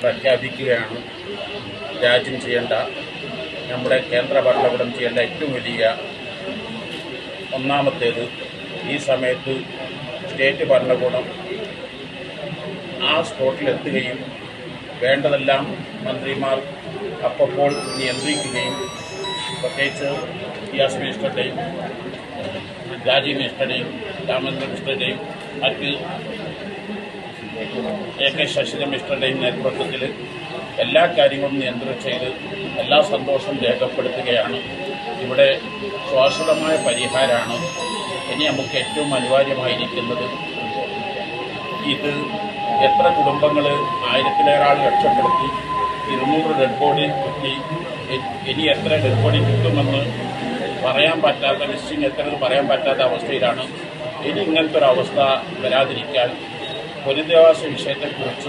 പ്രഖ്യാപിക്കുകയാണ്. രാജ്യം ചെയ്യേണ്ട നമ്മുടെ കേന്ദ്ര ഭരണകൂടം ചെയ്യേണ്ട ഏറ്റവും വലിയ ഒന്നാമത്തേത് ഈ സമയത്ത് സ്റ്റേറ്റ് ഭരണകൂടം ആ സ്പോട്ടിലെത്തുകയും വേണ്ടതെല്ലാം മന്ത്രിമാർ അപ്പോൾ നിയന്ത്രിക്കുകയും പ്രത്യേകിച്ച് ഗ്യാസ് മിനിസ്റ്ററുടെയും രാജീവ് മിനിസ്റ്ററുടെയും രാമചന്ദ്ര മിനിസ്റ്ററുടെയും മറ്റ് എ കെ ശശിധരൻ മിനിസ്റ്ററുടെയും നേതൃത്വത്തിൽ എല്ലാ കാര്യങ്ങളും നിയന്ത്രണം ചെയ്ത് എല്ലാ സന്തോഷം രേഖപ്പെടുത്തുകയാണ്. ഇവിടെ ശാശ്വതമായ പരിഹാരമാണ് ഇനി നമുക്ക് ഏറ്റവും അനിവാര്യമായിരിക്കുന്നത്. ഇത് എത്ര കുടുംബങ്ങൾ ആയിരത്തിലേറെ ആൾ രക്ഷപ്പെടുത്തി ഇരുന്നൂറ് ഡെഡ് ബോഡി കിട്ടി ഇനി എത്ര ഡെഡ് ബോഡി കിട്ടുമെന്ന് പറയാൻ പറ്റാത്ത ലിസ്റ്റിംഗ് എത്ര പറയാൻ പറ്റാത്ത അവസ്ഥയിലാണ്. ഇനി ഇങ്ങനത്തെ ഒരു അവസ്ഥ വരാതിരിക്കാൻ হরিদেওয়া সেই বিষয়টা গুরুত্ব